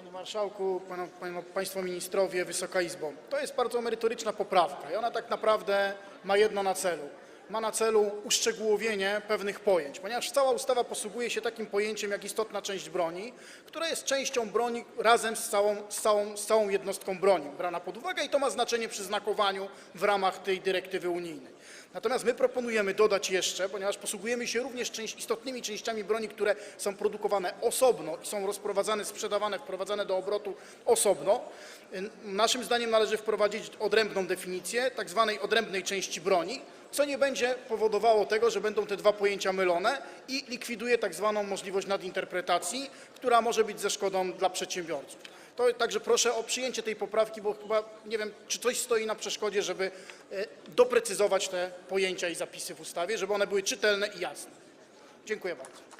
Panie Marszałku, panu, panu, Państwo Ministrowie, Wysoka Izbo. To jest bardzo merytoryczna poprawka i ona tak naprawdę ma jedno na celu. Ma na celu uszczegółowienie pewnych pojęć, ponieważ cała ustawa posługuje się takim pojęciem jak istotna część broni, która jest częścią broni razem z całą, z całą, z całą jednostką broni brana pod uwagę i to ma znaczenie przy znakowaniu w ramach tej dyrektywy unijnej. Natomiast my proponujemy dodać jeszcze, ponieważ posługujemy się również część, istotnymi częściami broni, które są produkowane osobno i są rozprowadzane, sprzedawane, wprowadzane do obrotu osobno, y, naszym zdaniem należy wprowadzić odrębną definicję tak zwanej odrębnej części broni, co nie będzie powodowało tego, że będą te dwa pojęcia mylone i likwiduje tak zwaną możliwość nadinterpretacji, która może być ze szkodą dla przedsiębiorców. To, także proszę o przyjęcie tej poprawki, bo chyba nie wiem, czy coś stoi na przeszkodzie, żeby e, doprecyzować te pojęcia i zapisy w ustawie, żeby one były czytelne i jasne. Dziękuję bardzo.